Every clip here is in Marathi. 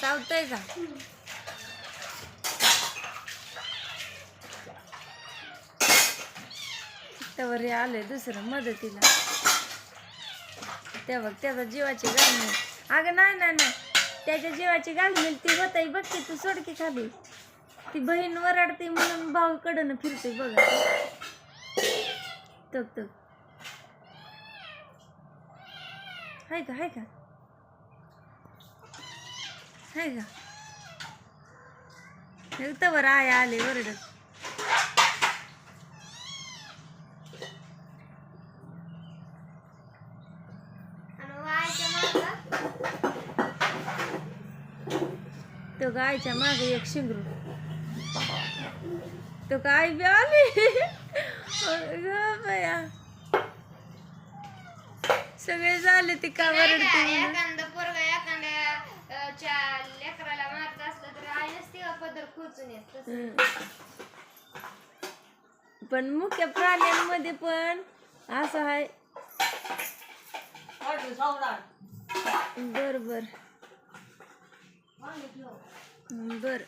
चावतोय का त्यावर हे आलंय दुसरं मदतीला. तेव्हा त्याचा जीवाची घालमेल अगं नाही नाही नाही. त्याच्या जीवाची घालमेल ती होताई बघ तू सोडकी खाली. ती बहीण वराडते म्हणून भाऊ कडनं फिरते बघा. तक तक. हाय का हाय का हाय का हे तवर आय आले तो गायच्या मागे एक शिंगरू तो गाय बी आली सगळे झाले ते का वरडते म्हणून. एखादं पोरग एखाद्या अं, च्या लेकराला मारत असलं तर आई नसते का पदर खोचून येत तसं. पण मुख्य प्राण्यांमध्ये पण असं आहे. बर बर. बर.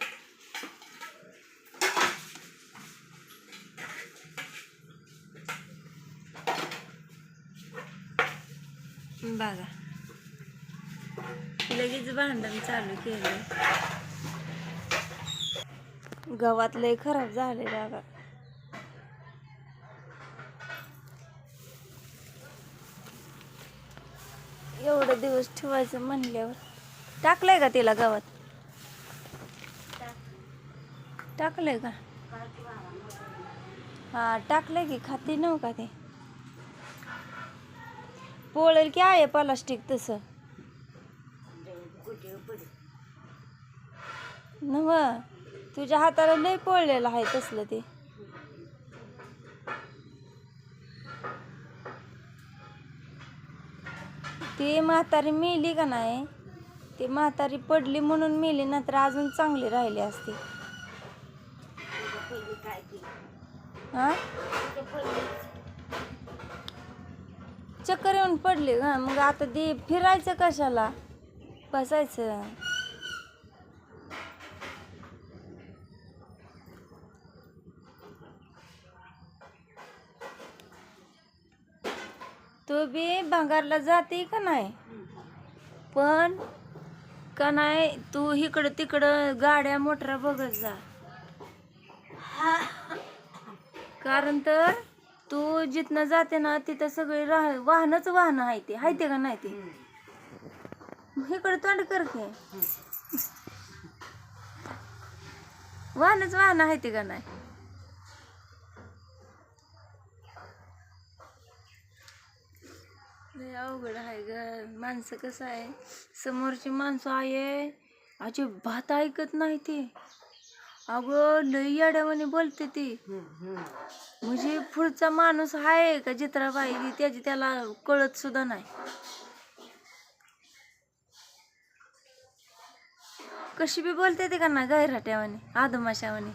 बघा. लगेच भांडण चालू केलं गव्हात लय खराब झाले बघा. एवढं दिवस ठेवायचं म्हणल्यावर. टाकलंय का तिला गव्हात टाकलंय का? हा टाकलंय की. खाती नव्ह का ते? पोळेल की आहे प्लास्टिक तसं. नव तुझ्या हाताला लय पोळलेलं आहे तसलं ते. ती म्हातारी मेली का नाही? ती म्हातारी पडली म्हणून मेली ना तर अजून चांगली राहिली असती. हा चक्कर येऊन पडली का मग आता ती फिरायचं कशाला? बसायचं. तू बी भंगारला जाते का नाही? पण का नाही तू इकडं तिकडं गाड्या मोटरा बघत जा. कारण तर तू जिथनं जाते ना तिथं सगळे राह वाहनच वाहन आहे ते. आहे ते का नाही ते? मग इकडं तोंड करते वाहनच वाहन आहे ते का नाही? अवघड आहे ग. माणसं कसं आहे? समोरची माणसं आहे. अजिबात ऐकत नाही ते. अगं लई येड्यावाने बोलते ती. म्हणजे पुढचा माणूस आहे का जित्राबाई? त्याची त्याला कळत सुद्धा नाही. कशी बी बोलते ते का ना गैराट्यावाने आदमाशावाने.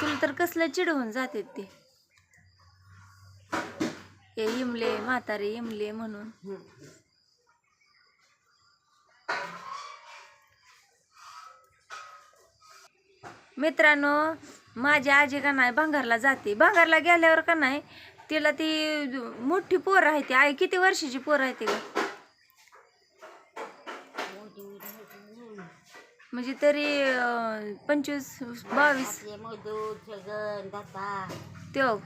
तुला तर कसलं चिडवून जाते ते. हे इमले म्हातारे इमले म्हणून. मित्रांनो माझी आजी का नाही भांगारला जाते. भांगारला गेल्यावर का नाही तिला ती मोठी पोर आहे ती. आई किती वर्षाची पोर आहे ती म्हणजे तरी पंचवीस बावीस. तो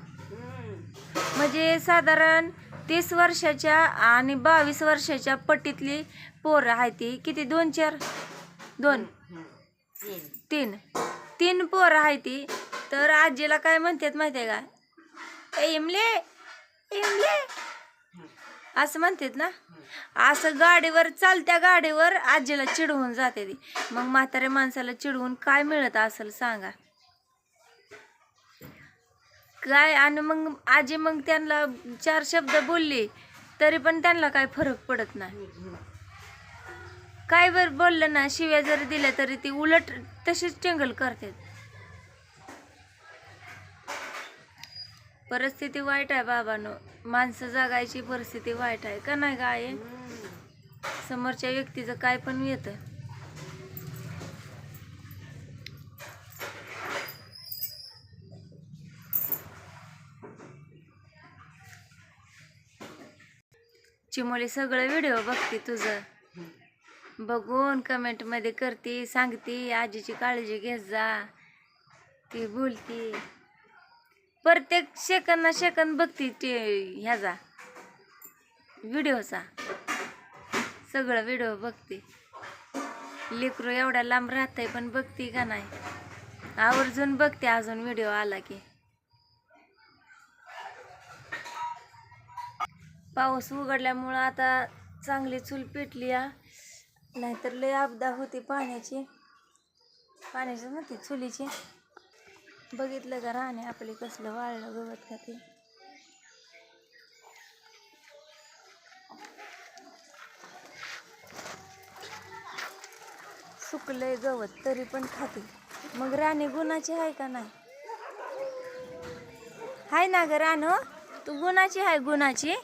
म्हणजे साधारण तीस वर्षाच्या आणि बावीस वर्षाच्या पट्टीतली पोरं आहे ती. किती? दोन चार? दोन. तीन. तीन पोरं आहे ती. तर आजीला काय म्हणतात माहिती आहे का इमले इमले. असं म्हणतात ना? असं गाडीवर चालत्या गाडीवर आजीला चिडवून जाते ती. मग म्हाताऱ्या माणसाला चिडवून काय मिळत असेल सांगा? काय? आणि मग आजी मग त्यांना चार शब्द बोलली तरी पण त्यांना काय फरक पडत नाही. काय बर बोललं ना शिव्या जरी दिल्या तरी ती उलट तशीच टिंगल करते. परिस्थिती वाईट आहे बाबानो. माणसं जगायची परिस्थिती वाईट आहे. का नाही काय समोरच्या व्यक्तीचं काय पण येतं. चिमोली सगळं व्हिडिओ बघते तुझं. बघून कमेंटमध्ये करते सांगते आजीची काळजी घेत जा. ती बोलती. प्रत्येक सेकंद ना सेकंद बघते ते ह्याचा. व्हिडिओचा सगळं व्हिडिओ बघते. लेकरू एवढा लांब राहतंय पण बघते का नाही? आवर्जून बघते अजून व्हिडिओ आला की. पाऊस उघडल्यामुळं आता चांगली चूल पेटली आहे नाहीतर लय आपदा होती पाण्याची. पाण्याची होती चुलीची. बघितलं का राणे आपले कसलं वाळलं गवत खाते सुकलंय गवत तरी पण खाते. मग राणी गुणाची आहे का नाही? हाय ना ग रानो तू गुणाची आहे गुणाची.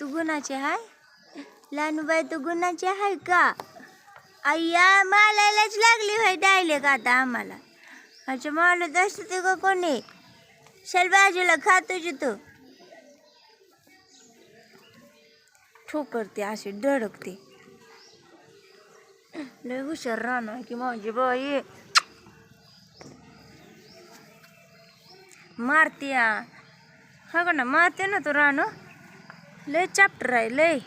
तू गुणाची आहे लानूबाई तू गुणाची आहे का? अय्या मालायलाच लागली होय डायलेक आता आम्हाला. अच्छा मला असते का कोणी? चल बाजूला खा तुझी तू. ठोकरते अशी धडकते. लय हुशार राहणार की माझी बाई. मारते हा का ना मारते ना तू राहणं लय चॅप्टर आहे लय.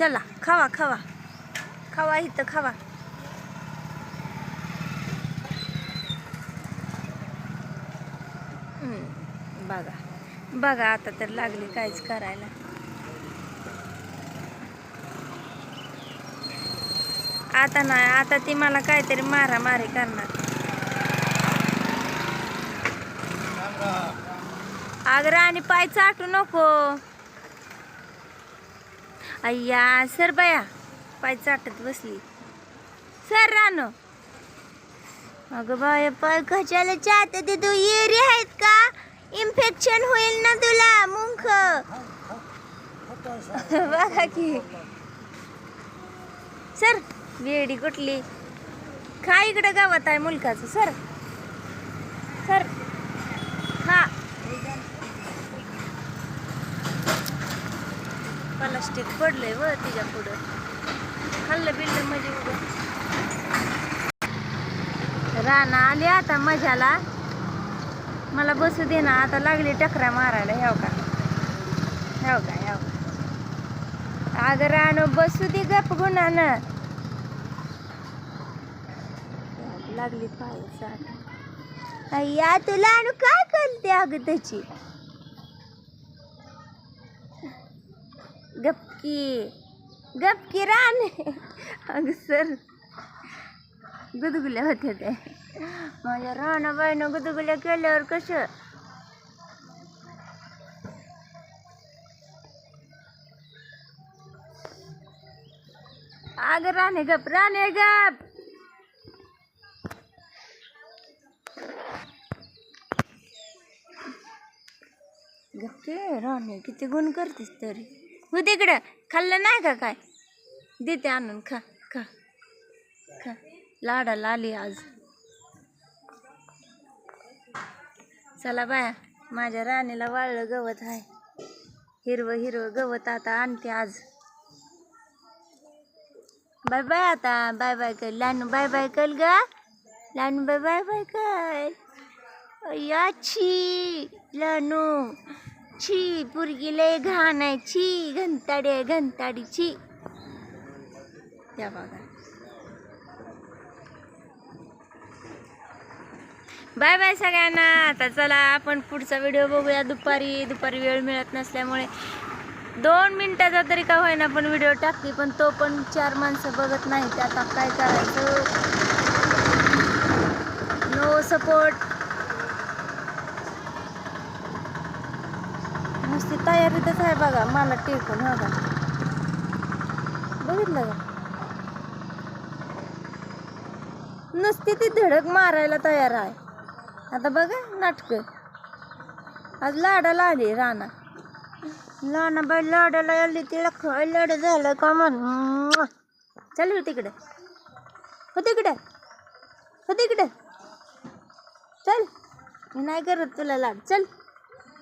चला खावा खावा. खावा इथं खावा. बघा. बघा आता तर लागली काहीच करायला. आता नाही आता ती मला काहीतरी मारामारी करणार. अगं आणि पाय चाटू नको. अय्या सर बाया पाय चाटत बसली. सर रानो. अगं बाय पाय कशाला चाटत तू येरी आहेत का? इन्फेक्शन होईल ना तुला मुंख. बघा की. सर वेडी कुठली? खा इकडं गावात आहे मुलकाचं सर खा प्लास्टिक पडलंय व तिच्या पुढं. खाल्लं बिल्लं म्हणजे उगं. राणा आली आता मजाला. मला बसू दे ना आता लागली टकरा मारायला ह्याव का? ह्याव का ह्याव का? अगं राणू बसू दे गप गुणानं. लागली पाय अय्या तुला आणू काय करते अगं त्याची? गपकी गपकी रान. अगं सर गुदगुल्या होत्या ते माझ्या राणाबाईनं गुदगुल्या केल्यावर कसं अगं राणे गप राणे गप. गप्पे राणे किती गुण करतेस तरी. हो तिकडं. खाल्लं नाही का काय? देते आणून खा खा खा. लाडाला आली आज. चला बाया माझ्या राणीला वाळलं गवत आहे. हिरवं हिरवं गवत आता आणते आज. बाय बाय आता बाय बाय कर. लानू बाय बाय कर ग. लानू बाय बाय बाय कर. या छी लानू. छी पुरगी लय घाण आहे छी आहे घंताडी छी त्या बघा. बाय बाय सगळ्यांना. आता चला आपण पुढचा व्हिडिओ बघूया. दुपारी दुपारी वेळ मिळत नसल्यामुळे. दोन मिनिटाचा तरी का होईना पण व्हिडिओ टाकते पण तो पण चार माणसं बघत नाही आता काय करायचं? नो सपोर्ट नुसती तयारीतच आहे बघा मला टेकून हा का बघितलं का? नुसती ती धडक मारायला तयार आहे. आता बघा नाटक. आज लाडाला आली राणा. लाना बाई लाडाला आली तिला काय लाड झालं का म्हण चल हो तिकडे. हो तिकडे. हो तिकडे. चल. मी नाही करत तुला लाड. चल.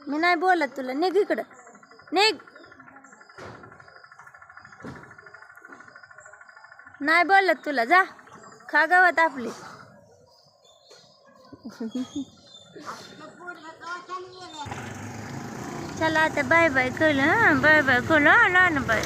मी नाही बोलत तुला. निघ इकडं. निघ. नाही बोलत तुला. जा. खा गावात आपली. चला आता बाय बाय कळलं हां? बाय बाय कळलं ना बाय.